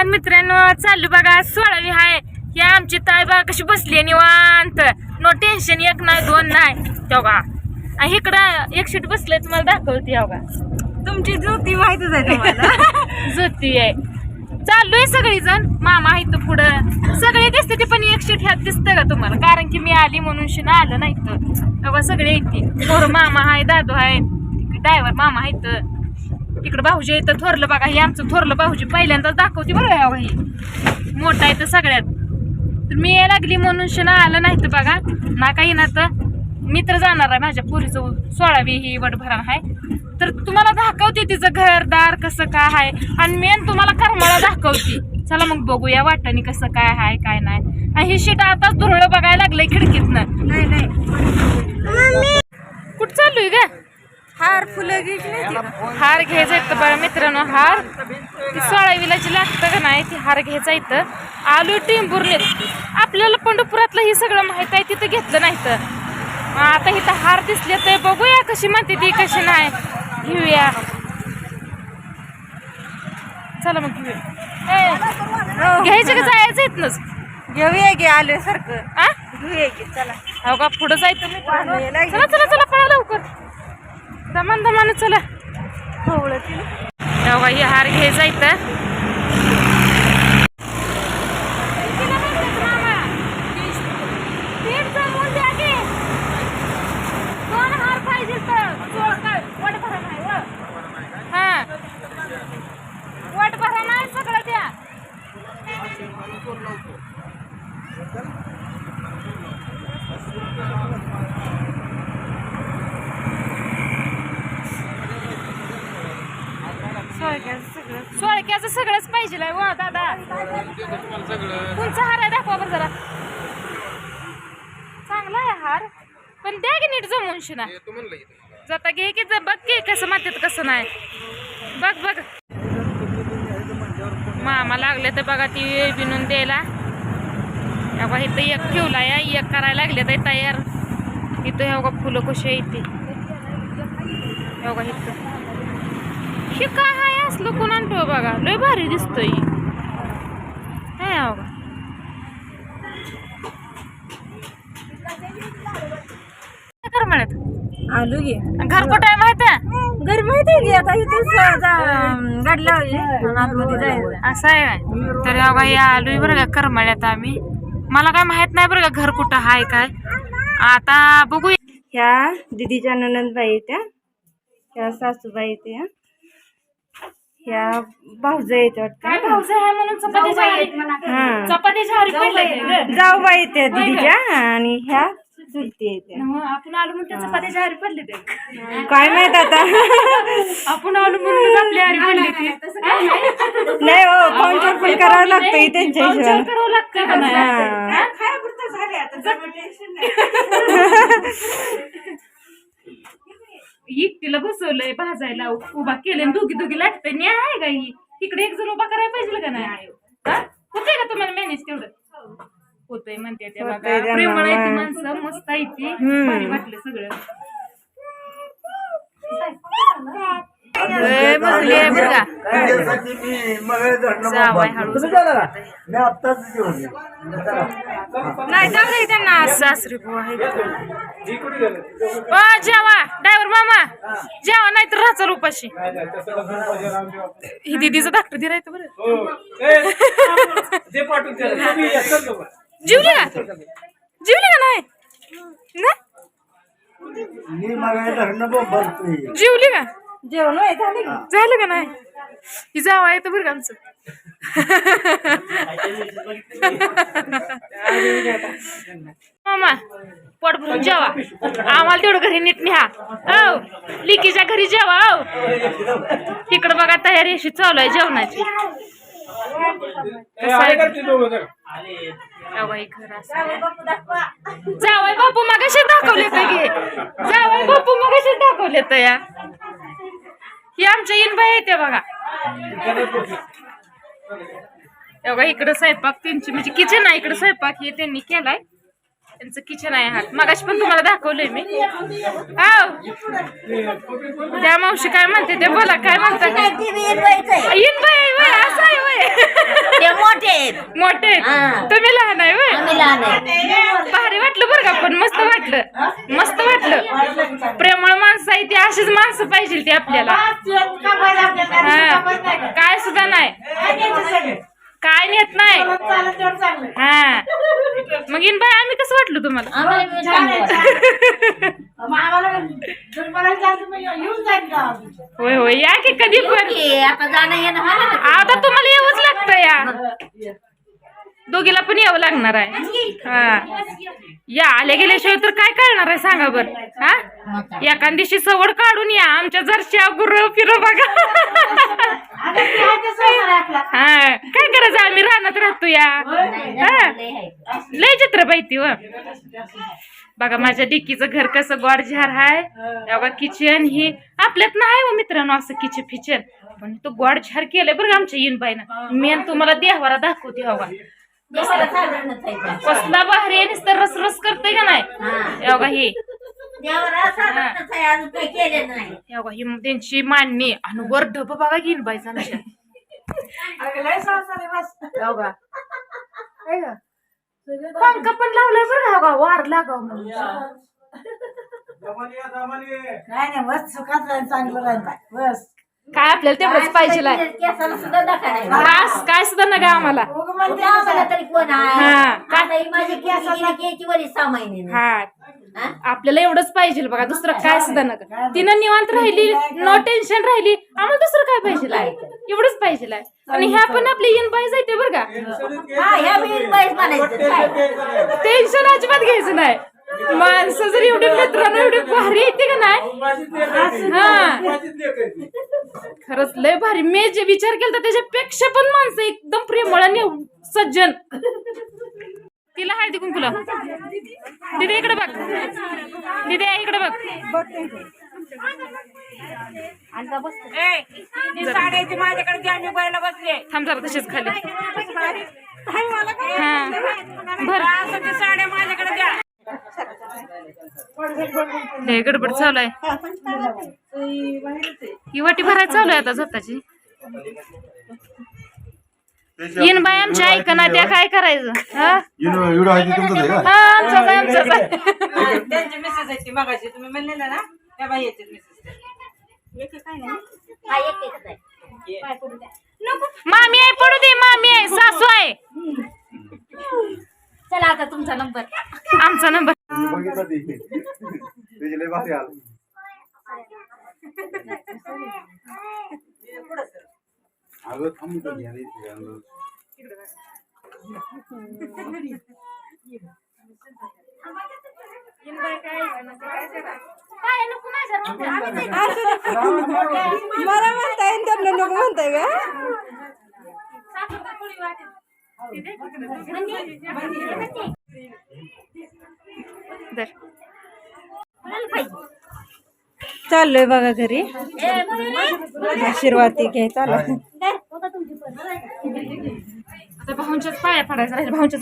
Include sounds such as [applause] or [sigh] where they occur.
नमस्कार मित्रांनो चालू बघा सोळावी हाय. ही आमची ताई बघा कशी बसली निवांत. नो टेन्शन एक नाही दोन नाही. तेव्हा आणि इकडं एक सीट बसले तुम्हाला दाखवते का तुमची ज्योती माहितच आहे तुम्हाला [laughs] जोती आहे. चालू आहे सगळीजण. मामा इथं पुढं. सगळे दिसते ते पण एक सीट ह्यात दिसतं का तुम्हाला? कारण की मी आली म्हणून शिना आलं नाही तर तेव्हा सगळे येते थोर मामा आहे दादू आहे. ड्रायव्हर मामा आहे तर इकडं भाऊजी इथं थोरलं बघा हे आमचं थोरलं भाऊजी पहिल्यांदाच दाखवते बरं का ही. मोठा आहे तर सगळ्यात. तर मी यायला लागली म्हणून शिना आलं नाही तर बघा ना काही ना तर मित्र जाणार आहे माझ्या पुरीचं सोळावी ही वडभरण आहे. तर तुम्हाला दाखवते तिचं घरदार कसं काय आहे. आणि मेन तुम्हाला करमाळा दाखवते. चला मग बघूया वाटाने कसं काय आहे काय नाही. आणि ही शीट आताच धुरळं बघायला लागलंय खिडकीतनं. नाही नाही. कुठं चालू आहे का हार फुलं घ्यायची नाही का हार घ्यायचा इथं बघा मित्रांनो हार. ती सोळावीला जी लागतं का नाही ती हार घ्यायचा इथं. आलू टिंबुर्लेत आपल्याला पंढरपुरातलं ही सगळं माहीत आहे तिथं घेतलं नाही तर आता इथं हार दिसले तर बघूया कशी म्हणते ती कशी नाही. घेऊया. चला मग घेऊया. घ्यायचं का जायचं इथनच? घेऊया की आले सारखं घेऊया की चला. हो का पुढं जायचं लागेल. चला चला चला पळा लवकर दमान दमान चला हो, खवळं तिला. हार घ्यायचा इथं सोळक्याचं सगळंच पाहिजे वा दादा. कोणचा हार आहे दाखवा बरं जरा. चांगला आहे हार. पण द्या की नीट जमून शिना. जाता घे की बघ की कसं मातीत कसं नाही. बघ बघ. मामा लागले तर बघा ती बिनून द्यायला. तेव्हा इथं एक ठेवला या एक करायला लागले तर तयार. इथं हे बघा फुलं कशी आहे ती. हे बघा इथं. हे काय असलं कोण आणतो बघा? लय भारी दिसतोय. हे हो बघा काय कर म्हणत आलू घे. घर कुठं आहे माहीत आहे? घरी माहिती आहे की आता इथेच गाडी लावली आणि आतमध्ये जायचं. असं आहे काय तर बघा हे आलोय बरं का करमाळ्यात आम्ही. मला काय माहीत नाही बरं का घर कुठं आहे काय. आता बघू ह्या दिदीच्या ननंदबाई त्या ह्या सासूबाई त्या ह्या भाऊजा येत काय भाऊज आहे म्हणून चपातीच्या हारी- हा. चपातीच्या हारी पडले ते गं. जाऊबाई त्या दिदीच्या आणि ह्या चुलती येत्या हो, आपण आलो हारी पडले ते. काय माहीत आता? आपण आलो म्हणून आपल्या हारी पडले ते. नाही हो? पाहुणचार पण करावं लागतं त्यांच्या हिशोबाने करावं लागतं. का नाही? हा. [laughs] एकटीला बसवलंय भाजायला उभा केले दोघी दोघी लागतंय न्याय आहे का ही इकडे एक जण उभा करायला पाहिजे का नाही? हा? होतंय का तुम्हाला मॅनेज तेवढं? होतंय म्हणते ते बघा. प्रेमळ आहे ती. माणसं मस्त आहे ती. भारी वाटलं सगळं. हळू नाही जाऊ त्यांना सासरी बुवा आहे ओ जेवा. ड्रायव्हर मामा. जेवा नाही तर राहचा उपाशी ही दिदीचं धाकटं दे राहतं बरं. जीवली का जीवली का नाही? ना? जीवली का जेवण झालं की? झालं का नाही? ही जावा येतं बरं का आमचं. मामा पोट भरून जेवा. आम्हाला तेवढं घरी नीट न्या. औ लिकीच्या घरी जेवा औ. तिकडं बघा तयारी अशी चालू आहे जेवणाची? जावई घर जावई बापू मगाशी दाखवले तर घे जावई बापू मगाशी दाखवले तर या. ही आमच्या इनबाई येते बघा. बघा इकडं स्वयंपाक त्यांची म्हणजे किचन आहे इकडं स्वयंपाक हे त्यांनी केलाय. त्यांचं किचन आहे हा. मगाशी पण तुम्हाला दाखवलंय मी. त्या मावशी काय म्हणते ते बोला काय म्हणतात वय वय. मोठे मोठे. हा. तुम्ही लहान आहे होय वाटलं बरं का पण मस्त वाटलं. मस्त वाटलं. प्रेमळ माणसं आहे ती अशीच माणसं पाहिजे ती आपल्याला. काय सुद्धा नाही. काय नेत नाही. हा. मग इन बाय आम्ही कसं वाटलं तुम्हाला. [laughs] होय होय. या की कधी पण. आता तुम्हाला येऊच लागतं या. दोघीला पण यावं लागणार आहे. हा. या आले गेल्याशिवाय तर काय करणार आहे सांगा बर हा? एखाद दिवशी सवड काढून या आमच्या जरशा गुर फिर बघा. हा काय करायचं आम्ही रानात राहतो या. हा? लय चित्र पाहिती व बघा माझ्या डिक्कीचं घर कसं गोडझार हाय. बघा किचन ही आपल्यात नाही हो मित्रांनो असं किचन फिचन पण तो गोडझार केलंय बरं आमच्या येईन मेन तुम्हाला देहवारा दाखवते हवा. कसला भारी नुसतं रस रस करते का नाही? हा. हे बघा हे. त्यांची मांडणी आणि वर ढब बघा घेईन बाई आमच्या हे बघा. हे का? पंखा पण लावलाय बरं का बघा वार लागाव म्हणून. काय नाही बस सुखात राहील चांगलं राहील बाय. बस. काय आपल्याला तेवढंच पाहिजे लाय. केसाला सुद्धा धक्का नाही. काय काय सुद्धा नका आम्हाला. उगं कुठे आम्हाला तरी कोण आहे? हा. आता ही माझी केस केची वरी सहा महिने हा. हा? आपल्याला एवढंच पाहिजे बघा दुसरं काय सुद्धा नका. तिनं निवांत राहिली नो टेन्शन राहिली आम्हाला दुसरं काय पाहिजे एवढंच पाहिजे आणि ह्या पण आपली इन बाई जायते बरं का. हा ह्या बी बाईच म्हणायचं. काय? टेन्शन अजिबात घ्यायचं नाही. माणसं जर एवढी मित्रांनो एवढी भारी येते का नाही? हा. खरंच लय भारी. मी जे विचार केला त्याच्यापेक्षा पण माणसं एकदम प्रेमळ आणि सज्जन. तिला हळदी कुंकुला दिदी इकडे बघ. दिदी इकडे बघ. थांब जरा तशीच खाली. भर. साड्या माझ्याकडे द्या. लय गडबड चालू आहे. ही वाटी भरायला चालू आहे आता स्वतःची. येन बाय आमच्या ऐकना त्या काय करायचं? हा? आहे हा, ती मगाशी तुम्ही ना त्या बाई येते हा, एकच आहे. मामी आहे पडू दे मामी आहे सासू आहे. चला आता तुमचा नंबर. आमचा नंबर. मला म्हणताय त्यांना नको म्हणताय का चाललोय बघा घरी. आशीर्वाद घ्याय चालू आता भाऊंच्याच पाया पडायचं राहील भाऊंच्या